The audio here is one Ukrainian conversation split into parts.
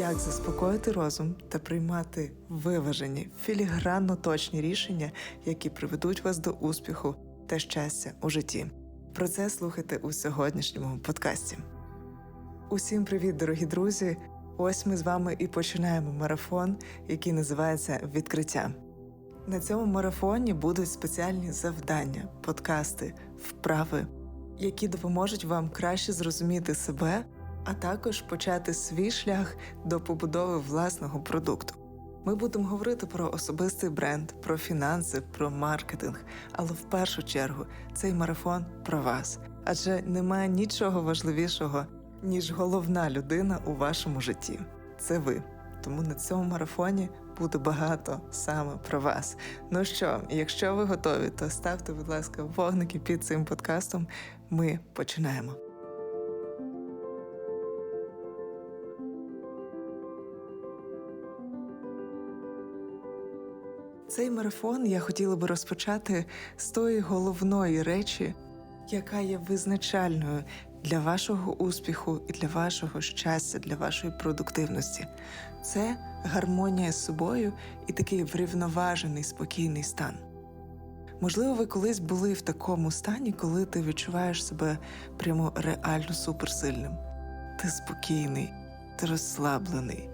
Як заспокоїти розум та приймати виважені, філігранно точні рішення, які приведуть вас до успіху та щастя у житті. Про це слухайте у сьогоднішньому подкасті. Усім привіт, дорогі друзі! Ось ми з вами і починаємо марафон, який називається Відкриття. На цьому марафоні будуть спеціальні завдання, подкасти, вправи, які допоможуть вам краще зрозуміти себе, а також почати свій шлях до побудови власного продукту. Ми будемо говорити про особистий бренд, про фінанси, про маркетинг, але в першу чергу цей марафон про вас, адже немає нічого важливішого, ніж головна людина у вашому житті. Це ви. Тому на цьому марафоні буде багато саме про вас. Ну що, якщо ви готові, то ставте, будь ласка, вогники під цим подкастом. Ми починаємо. Цей марафон я хотіла би розпочати з тої головної речі, яка є визначальною для вашого успіху і для вашого щастя, для вашої продуктивності. Це гармонія з собою і такий врівноважений, спокійний стан. Можливо, ви колись були в такому стані, коли ти відчуваєш себе прямо реально суперсильним. Ти спокійний, ти розслаблений,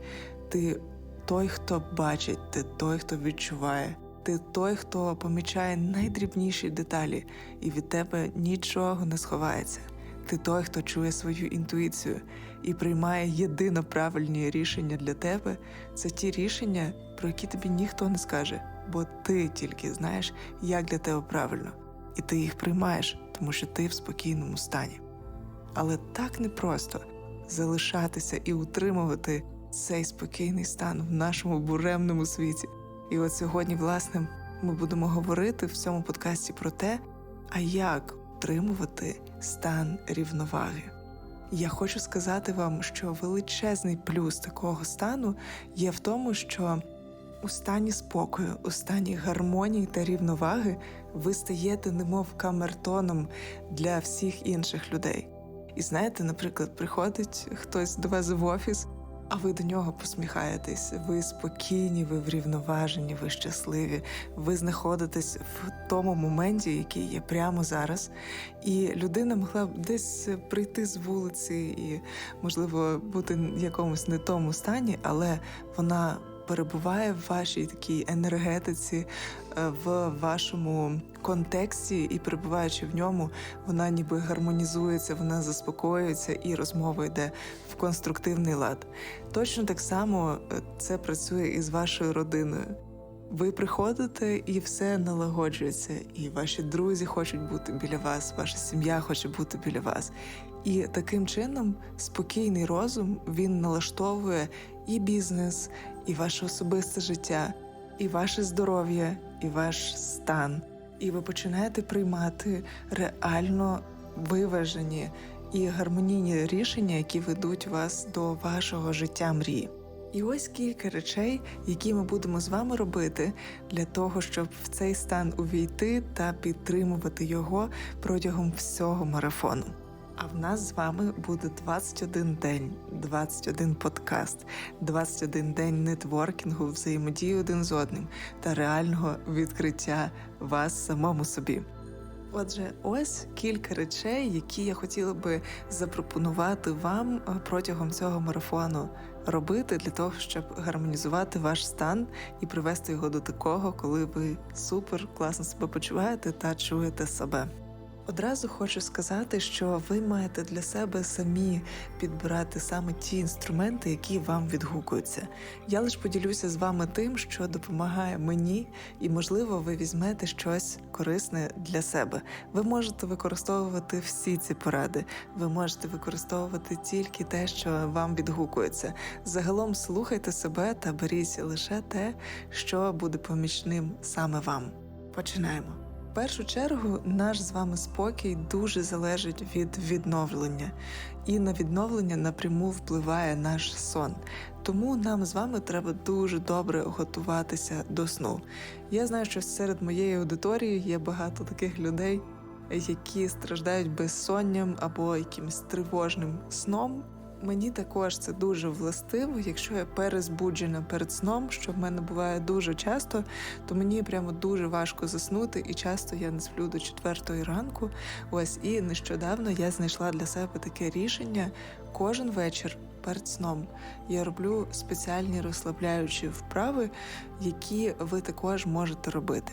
ти той, хто бачить, ти той, хто відчуває, ти той, хто помічає найдрібніші деталі, і від тебе нічого не сховається. Ти той, хто чує свою інтуїцію і приймає єдино правильні рішення для тебе. Це ті рішення, про які тобі ніхто не скаже, бо ти тільки знаєш, як для тебе правильно, і ти їх приймаєш, тому що ти в спокійному стані. Але так непросто залишатися і утримувати цей спокійний стан в нашому буремному світі. І от сьогодні, власне, ми будемо говорити в цьому подкасті про те, а як утримувати стан рівноваги. Я хочу сказати вам, що величезний плюс такого стану є в тому, що у стані спокою, у стані гармонії та рівноваги ви стаєте немов камертоном для всіх інших людей. І знаєте, наприклад, приходить хтось до вас в офіс, а ви до нього посміхаєтесь, ви спокійні, ви врівноважені, ви щасливі, ви знаходитесь в тому моменті, який є прямо зараз. І людина могла б десь прийти з вулиці і, можливо, бути в якомусь не тому стані, але вона перебуває в вашій такій енергетиці, е, в вашому контексті, і перебуваючи в ньому, вона ніби гармонізується, вона заспокоюється, і розмова йде в конструктивний лад. Точно так само е, це працює і з вашою родиною. Ви приходите і все налагоджується, і ваші друзі хочуть бути біля вас, ваша сім'я хоче бути біля вас. І таким чином спокійний розум він налаштовує і бізнес, і ваше особисте життя, і ваше здоров'я, і ваш стан. І ви починаєте приймати реально виважені і гармонійні рішення, які ведуть вас до вашого життя мрії. І ось кілька речей, які ми будемо з вами робити для того, щоб в цей стан увійти та підтримувати його протягом всього марафону. А в нас з вами буде 21 день, 21 подкаст, 21 день нетворкінгу, взаємодії один з одним та реального відкриття вас самому собі. Отже, ось кілька речей, які я хотіла би запропонувати вам протягом цього марафону робити для того, щоб гармонізувати ваш стан і привести його до такого, коли ви супер класно себе почуваєте та чуєте себе. Одразу хочу сказати, що ви маєте для себе самі підбирати саме ті інструменти, які вам відгукуються. Я лише поділюся з вами тим, що допомагає мені, і, можливо, ви візьмете щось корисне для себе. Ви можете використовувати всі ці поради, ви можете використовувати тільки те, що вам відгукується. Загалом слухайте себе та беріть лише те, що буде помічним саме вам. Починаємо першу чергу наш з вами спокій дуже залежить від відновлення, і на відновлення напряму впливає наш сон. Тому нам з вами треба дуже добре готуватися до сну. Я знаю, що серед моєї аудиторії є багато таких людей, які страждають безсонням або якимось тривожним сном. Мені також це дуже властиво. Якщо я перезбуджена перед сном, що в мене буває дуже часто, то мені прямо дуже важко заснути, і часто я не сплю до четвертої ранку. Ось і нещодавно я знайшла для себе таке рішення кожен вечір. Перед сном я роблю спеціальні розслабляючі вправи, які ви також можете робити.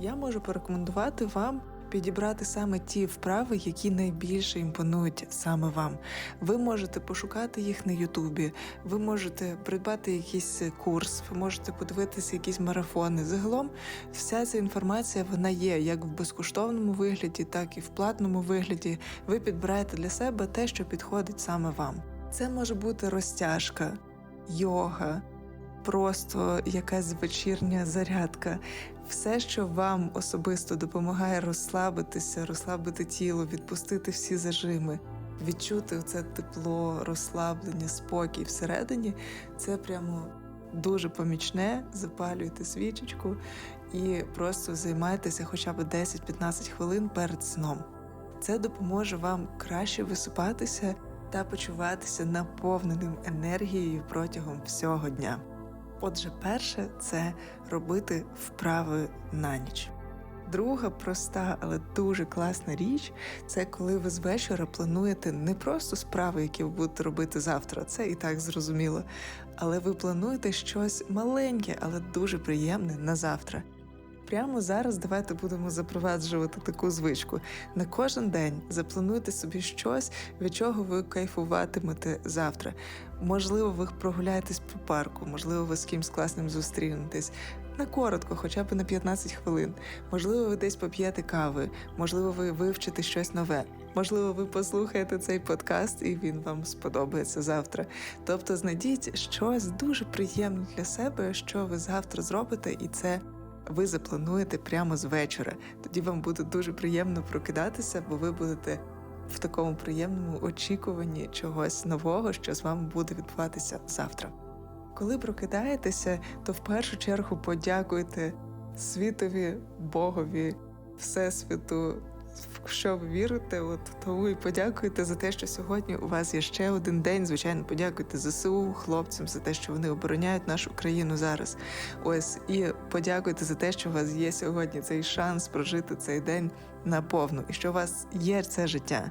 Я можу порекомендувати вам підібрати саме ті вправи, які найбільше імпонують саме вам. Ви можете пошукати їх на Ютубі, ви можете придбати якийсь курс, ви можете подивитися якісь марафони. Загалом, вся ця інформація вона є як в безкоштовному вигляді, так і в платному вигляді. Ви підбираєте для себе те, що підходить саме вам. Це може бути розтяжка, йога. Просто якась вечірня зарядка, все, що вам особисто допомагає розслабитися, розслабити тіло, відпустити всі зажими, відчути це тепло, розслаблення, спокій всередині, це прямо дуже помічне. Запалюйте свічечку і просто займайтеся хоча б 10-15 хвилин перед сном. Це допоможе вам краще висипатися та почуватися наповненим енергією протягом всього дня. Отже, перше це робити вправи на ніч. Друга проста, але дуже класна річ це коли ви з вечора плануєте не просто справи, які ви будете робити завтра, це і так зрозуміло. Але ви плануєте щось маленьке, але дуже приємне на завтра. Прямо зараз давайте будемо запроваджувати таку звичку. На кожен день заплануйте собі щось, від чого ви кайфуватимете завтра. Можливо, ви прогуляєтесь по парку, можливо, ви з кимсь класним зустрінетесь. На коротко, хоча б на 15 хвилин. Можливо, ви десь поп'єте кави, можливо, ви вивчите щось нове. Можливо, ви послухаєте цей подкаст, і він вам сподобається завтра. Тобто знайдіть щось дуже приємне для себе, що ви завтра зробите, і це ви заплануєте прямо з вечора. Тоді вам буде дуже приємно прокидатися, бо ви будете в такому приємному очікуванні чогось нового, що з вами буде відбуватися завтра. Коли прокидаєтеся, то в першу чергу подякуйте світові, Богові, Всесвіту що ви вірите, от тому і подякуйте за те, що сьогодні у вас є ще один день. Звичайно, подякуйте ЗСУ, хлопцям за те, що вони обороняють нашу країну зараз. Ось і подякуйте за те, що у вас є сьогодні цей шанс прожити цей день наповну, і що у вас є це життя.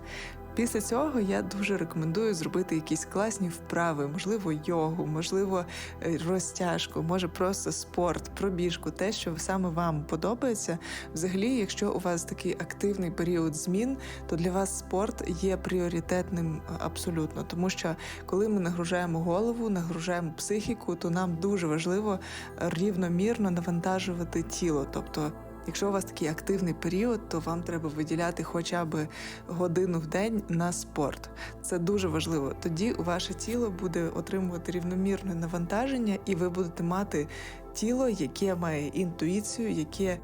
Після цього я дуже рекомендую зробити якісь класні вправи, можливо, йогу, можливо, е, розтяжку, може просто спорт, пробіжку, те, що саме вам подобається. Взагалі, якщо у вас такий активний період змін, то для вас спорт є пріоритетним абсолютно, тому що коли ми нагружаємо голову, нагружаємо психіку, то нам дуже важливо рівномірно навантажувати тіло, тобто. Якщо у вас такий активний період, то вам треба виділяти хоча б годину в день на спорт. Це дуже важливо. Тоді ваше тіло буде отримувати рівномірне навантаження, і ви будете мати тіло, яке має інтуїцію, яке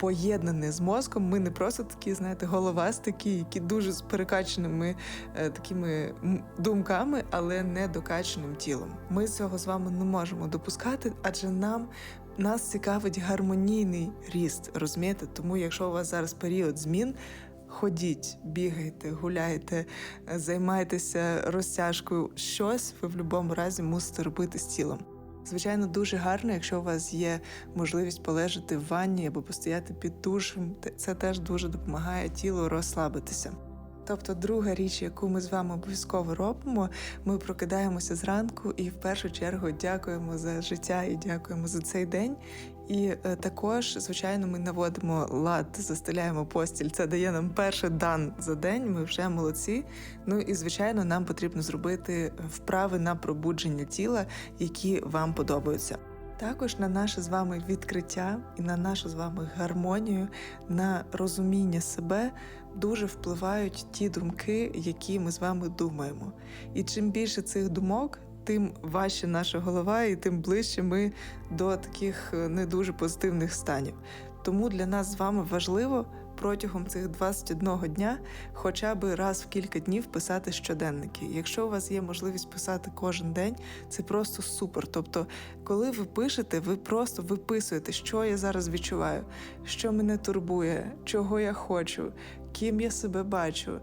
поєднане з мозком. Ми не просто такі, знаєте, головастики, які дуже з перекаченими е, такими думками, але не докаченим тілом. Ми цього з вами не можемо допускати, адже нам нас цікавить гармонійний ріст, розумієте? Тому, якщо у вас зараз період змін, ходіть, бігайте, гуляйте, займайтеся розтяжкою, щось ви в будь-якому разі мусите робити з тілом. Звичайно, дуже гарно, якщо у вас є можливість полежати в ванні або постояти під душем, це теж дуже допомагає тілу розслабитися. Тобто, друга річ, яку ми з вами обов'язково робимо, ми прокидаємося зранку і в першу чергу дякуємо за життя і дякуємо за цей день. І е, також, звичайно, ми наводимо лад, застеляємо постіль. Це дає нам перший дан за день. Ми вже молодці. Ну і звичайно, нам потрібно зробити вправи на пробудження тіла, які вам подобаються. Також на наше з вами відкриття і на нашу з вами гармонію, на розуміння себе дуже впливають ті думки, які ми з вами думаємо. І чим більше цих думок, тим важче наша голова, і тим ближче ми до таких е, не дуже позитивних станів. Тому для нас з вами важливо протягом цих 21 дня хоча б раз в кілька днів писати щоденники. Якщо у вас є можливість писати кожен день, це просто супер. Тобто, коли ви пишете, ви просто виписуєте, що я зараз відчуваю, що мене турбує, чого я хочу, ким я себе бачу.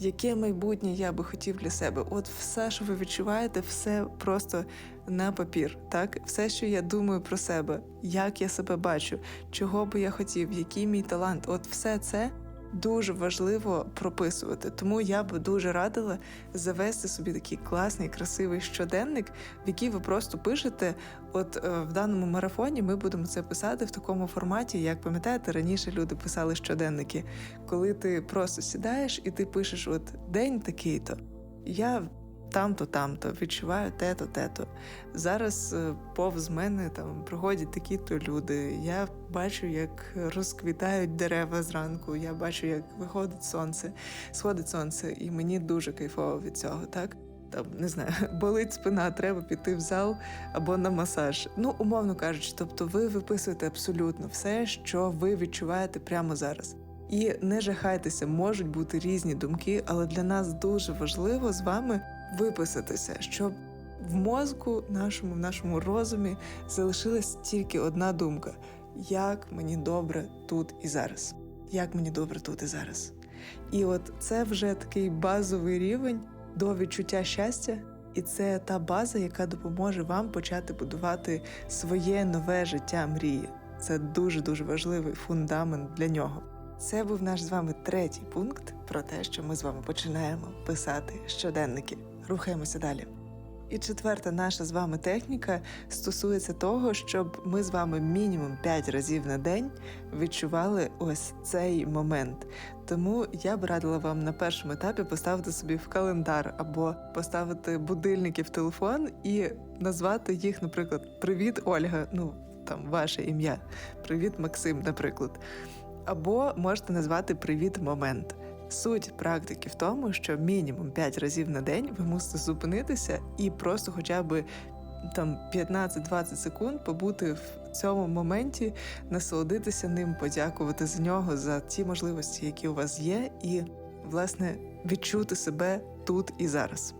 яке майбутнє я би хотів для себе. От все, що ви відчуваєте, все просто на папір. Так, все, що я думаю про себе, як я себе бачу, чого би я хотів, який мій талант. От все це дуже важливо прописувати. Тому я би дуже радила завести собі такий класний, красивий щоденник, в який ви просто пишете. От е, в даному марафоні ми будемо це писати в такому форматі, як пам'ятаєте, раніше люди писали щоденники, коли ти просто сідаєш і ти пишеш: от день такий-то. Я там-то, там-то відчуваю те-то, те-то. Зараз е, повз мене там проходять такі-то люди. Я бачу, як розквітають дерева зранку. Я бачу, як виходить сонце, сходить сонце, і мені дуже кайфово від цього, так. Там не знаю, болить спина, треба піти в зал або на масаж. Ну, умовно кажучи, тобто ви виписуєте абсолютно все, що ви відчуваєте прямо зараз. І не жахайтеся, можуть бути різні думки, але для нас дуже важливо з вами виписатися, щоб в мозку, нашому, в нашому розумі залишилась тільки одна думка: як мені добре тут і зараз. Як мені добре тут і зараз. І от це вже такий базовий рівень до відчуття щастя, і це та база, яка допоможе вам почати будувати своє нове життя мрії. Це дуже дуже важливий фундамент для нього. Це був наш з вами третій пункт про те, що ми з вами починаємо писати щоденники. Рухаємося далі. І четверта наша з вами техніка стосується того, щоб ми з вами мінімум 5 разів на день відчували ось цей момент. Тому я б радила вам на першому етапі поставити собі в календар або поставити будильники в телефон і назвати їх, наприклад, Привіт, Ольга. Ну там ваше ім'я, Привіт, Максим, наприклад. Або можете назвати Привіт момент. Суть практики в тому, що мінімум 5 разів на день ви мусите зупинитися і просто хоча б там 15-20 секунд побути в цьому моменті, насолодитися ним, подякувати за нього, за ті можливості, які у вас є, і власне відчути себе тут і зараз,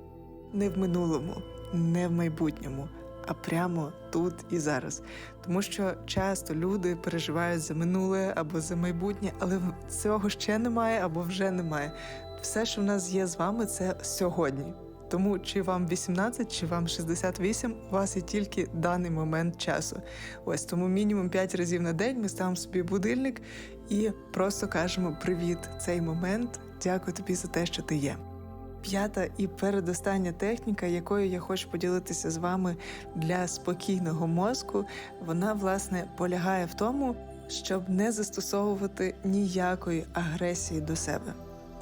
не в минулому, не в майбутньому. А прямо тут і зараз, тому що часто люди переживають за минуле або за майбутнє, але цього ще немає або вже немає. Все, що в нас є з вами, це сьогодні. Тому чи вам 18, чи вам 68, у вас є тільки даний момент часу. Ось тому мінімум 5 разів на день ми ставимо собі будильник і просто кажемо привіт, цей момент. Дякую тобі за те, що ти є. П'ята і передостання техніка, якою я хочу поділитися з вами для спокійного мозку, вона власне полягає в тому, щоб не застосовувати ніякої агресії до себе.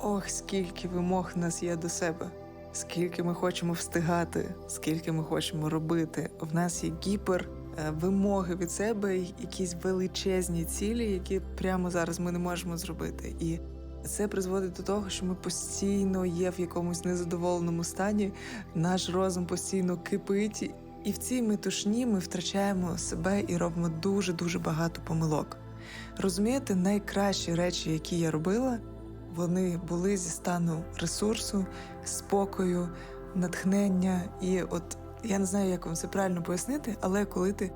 Ох, скільки вимог нас є до себе, скільки ми хочемо встигати, скільки ми хочемо робити. В нас є гіпер. е, Вимоги від себе, якісь величезні цілі, які прямо зараз ми не можемо зробити, і це призводить до того, що ми постійно є в якомусь незадоволеному стані, наш розум постійно кипить, і в цій метушні ми втрачаємо себе і робимо дуже дуже багато помилок. Розумієте, найкращі речі, які я робила, вони були зі стану ресурсу, спокою, натхнення. І от я не знаю, як вам це правильно пояснити, але коли ти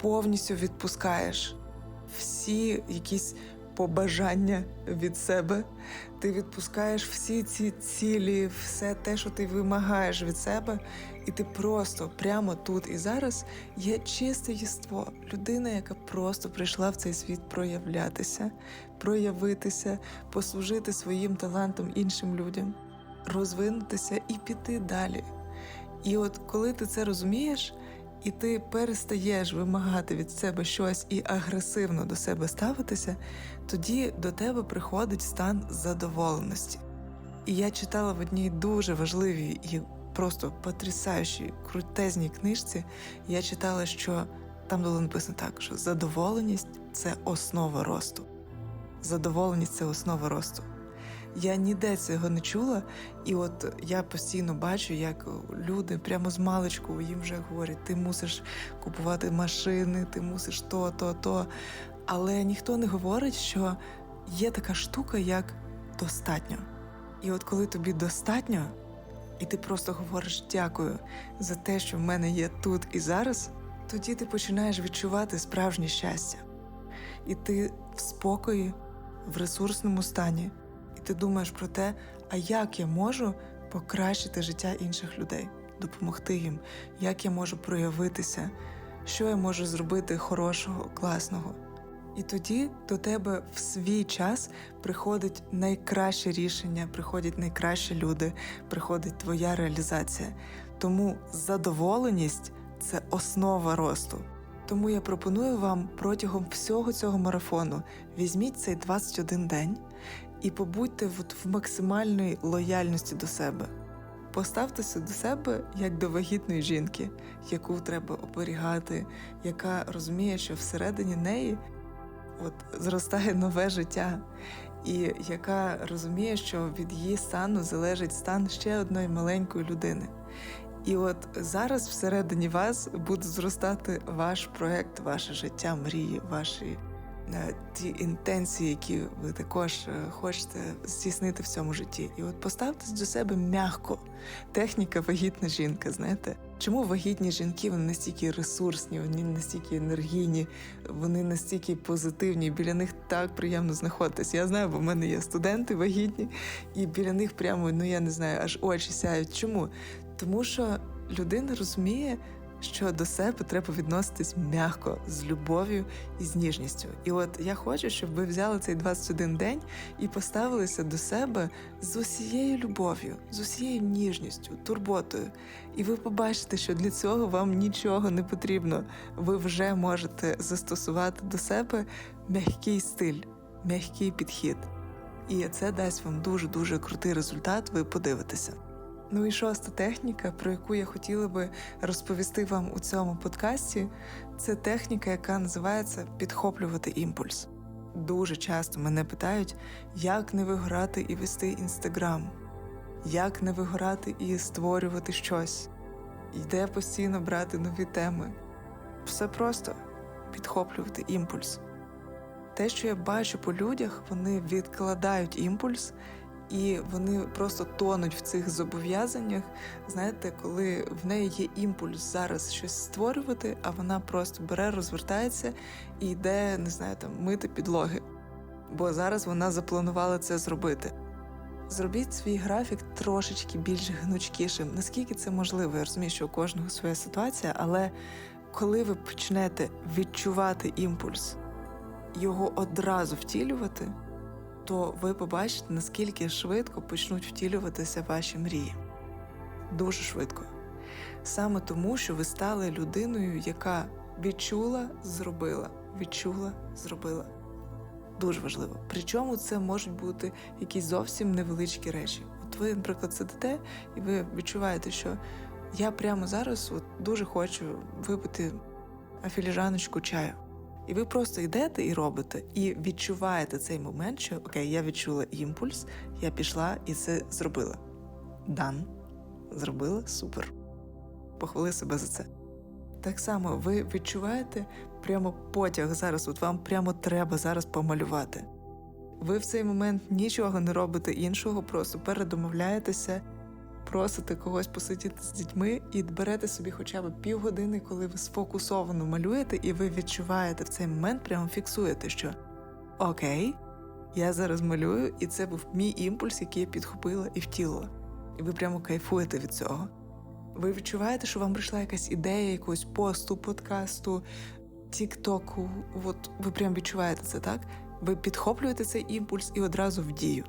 повністю відпускаєш всі якісь побажання від себе, ти відпускаєш всі ці цілі, все те, що ти вимагаєш від себе, і ти просто прямо тут і зараз є чисте єство, людина, яка просто прийшла в цей світ проявлятися, проявитися, послужити своїм талантом іншим людям, розвинутися і піти далі. І от коли ти це розумієш, і ти перестаєш вимагати від себе щось і агресивно до себе ставитися, тоді до тебе приходить стан задоволеності. І я читала в одній дуже важливій і просто потрясаючій, крутезній книжці. Я читала, що там було написано так, що задоволеність це основа росту. Задоволеність це основа росту. Я ніде цього не чула, і от я постійно бачу, як люди прямо з маличку їм вже говорять: ти мусиш купувати машини, ти мусиш то, то, то. Але ніхто не говорить, що є така штука, як достатньо. І от коли тобі достатньо, і ти просто говориш дякую за те, що в мене є тут і зараз, тоді ти починаєш відчувати справжнє щастя. І ти в спокої, в ресурсному стані. Ти думаєш про те, а як я можу покращити життя інших людей, допомогти їм, як я можу проявитися, що я можу зробити хорошого, класного. І тоді до тебе в свій час приходить найкраще рішення, приходять найкращі люди, приходить твоя реалізація. Тому задоволеність це основа росту. Тому я пропоную вам протягом всього цього марафону візьміть цей 21 день і побудьте в максимальній лояльності до себе. Поставтеся до себе як до вагітної жінки, яку треба оберігати, яка розуміє, що всередині неї от зростає нове життя, і яка розуміє, що від її стану залежить стан ще одної маленької людини. І от зараз всередині вас буде зростати ваш проект, ваше життя, мрії, ваші ті інтенції, які ви також е, хочете здійснити в цьому житті. І от поставтесь до себе м'яко. Техніка вагітна жінка, знаєте. Чому вагітні жінки вони настільки ресурсні, вони настільки енергійні, вони настільки позитивні, біля них так приємно знаходитись. Я знаю, бо в мене є студенти вагітні, і біля них прямо, ну я не знаю, аж очі сяють. Чому? Тому що людина розуміє, що до себе треба відноситись м'яко, з любов'ю і з ніжністю. І от я хочу, щоб ви взяли цей 21 день і поставилися до себе з усією любов'ю, з усією ніжністю, турботою. І ви побачите, що для цього вам нічого не потрібно. Ви вже можете застосувати до себе м'який стиль, м'який підхід. І це дасть вам дуже дуже крутий результат. Ви подивитеся. Ну і шоста техніка, про яку я хотіла би розповісти вам у цьому подкасті, це техніка, яка називається підхоплювати імпульс. Дуже часто мене питають, як не вигорати і вести інстаграм, як не вигорати і створювати щось, і де постійно брати нові теми. Все просто підхоплювати імпульс. Те, що я бачу по людях, вони відкладають імпульс і вони просто тонуть в цих зобов'язаннях. Знаєте, коли в неї є імпульс зараз щось створювати, а вона просто бере, розвертається і йде, не знаю, там мити підлоги. Бо зараз вона запланувала це зробити. Зробіть свій графік трошечки більш гнучкішим, наскільки це можливо. Я розумію, що у кожного своя ситуація, але коли ви почнете відчувати імпульс, його одразу втілювати то ви побачите, наскільки швидко почнуть втілюватися ваші мрії. Дуже швидко. Саме тому, що ви стали людиною, яка відчула, зробила, відчула, зробила. Дуже важливо. Причому це можуть бути якісь зовсім невеличкі речі. От ви, наприклад, сидите, і ви відчуваєте, що я прямо зараз от дуже хочу випити філіжаночку чаю. І ви просто йдете і робите, і відчуваєте цей момент, що окей, я відчула імпульс, я пішла і це зробила. Дан. Зробила супер. Похвали себе за це. Так само ви відчуваєте прямо потяг зараз, от вам прямо треба зараз помалювати. Ви в цей момент нічого не робите іншого, просто передомовляєтеся просите когось посидіти з дітьми і берете собі хоча б півгодини, коли ви сфокусовано малюєте, і ви відчуваєте в цей момент, прямо фіксуєте, що окей, я зараз малюю, і це був мій імпульс, який я підхопила і втілила. І ви прямо кайфуєте від цього. Ви відчуваєте, що вам прийшла якась ідея, якогось посту, подкасту, тіктоку. От ви прямо відчуваєте це, так? Ви підхоплюєте цей імпульс і одразу в дію.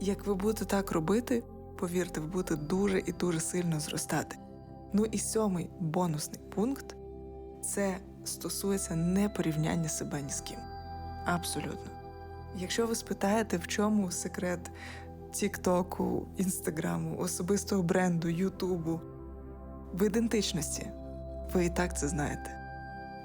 Як ви будете так робити, повірте, ви дуже і дуже сильно зростати. Ну і сьомий бонусний пункт це стосується не порівняння себе ні з ким. Абсолютно. Якщо ви спитаєте, в чому секрет Тіктоку, Інстаграму, особистого бренду, Ютубу, в ідентичності, ви і так це знаєте.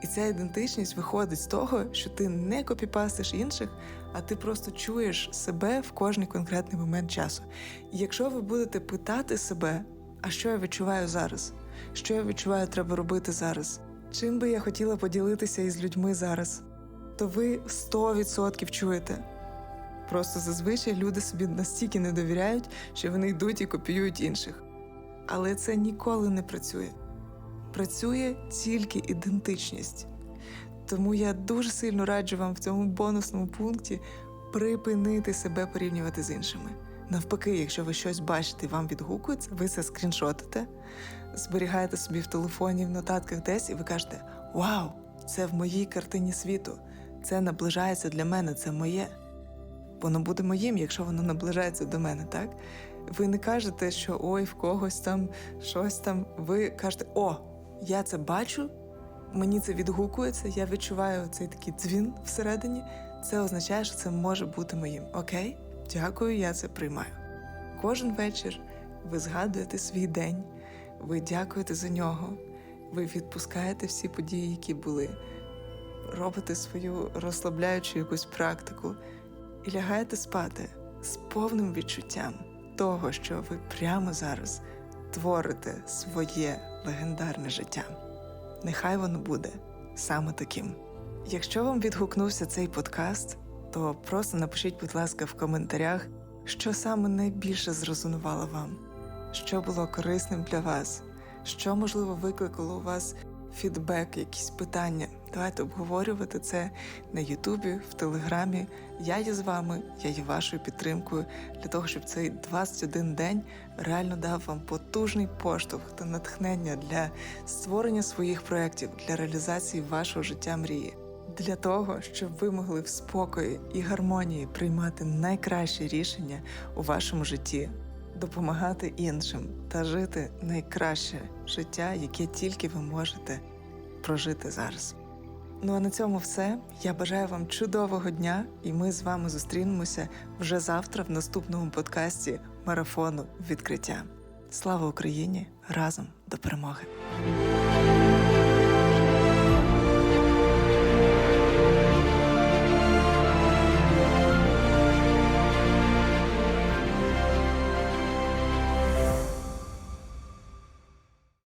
І ця ідентичність виходить з того, що ти не копіпастиш інших, а ти просто чуєш себе в кожний конкретний момент часу. І якщо ви будете питати себе, а що я відчуваю зараз, що я відчуваю, треба робити зараз, чим би я хотіла поділитися із людьми зараз, то ви 100% чуєте. Просто зазвичай люди собі настільки не довіряють, що вони йдуть і копіюють інших. Але це ніколи не працює працює тільки ідентичність. Тому я дуже сильно раджу вам в цьому бонусному пункті припинити себе порівнювати з іншими. Навпаки, якщо ви щось бачите вам відгукується, ви це скріншотите, зберігаєте собі в телефоні, в нотатках десь, і ви кажете: Вау, це в моїй картині світу, це наближається для мене, це моє. Воно буде моїм, якщо воно наближається до мене, так? Ви не кажете, що ой, в когось там щось там. Ви кажете, о, я це бачу, мені це відгукується, я відчуваю цей такий дзвін всередині. Це означає, що це може бути моїм. Окей, дякую, я це приймаю. Кожен вечір ви згадуєте свій день, ви дякуєте за нього, ви відпускаєте всі події, які були, робите свою розслабляючу якусь практику і лягаєте спати з повним відчуттям того, що ви прямо зараз творите своє легендарне життя. Нехай воно буде саме таким. Якщо вам відгукнувся цей подкаст, то просто напишіть, будь ласка, в коментарях, що саме найбільше зрезонувало вам, що було корисним для вас, що можливо викликало у вас фідбек, якісь питання. Давайте обговорювати це на Ютубі, в Телеграмі. Я є з вами, я є вашою підтримкою для того, щоб цей 21 день реально дав вам потужний поштовх та натхнення для створення своїх проєктів, для реалізації вашого життя мрії. Для того, щоб ви могли в спокої і гармонії приймати найкращі рішення у вашому житті, допомагати іншим та жити найкраще життя, яке тільки ви можете прожити зараз. Ну а на цьому все. Я бажаю вам чудового дня, і ми з вами зустрінемося вже завтра в наступному подкасті марафону відкриття. Слава Україні! Разом до перемоги!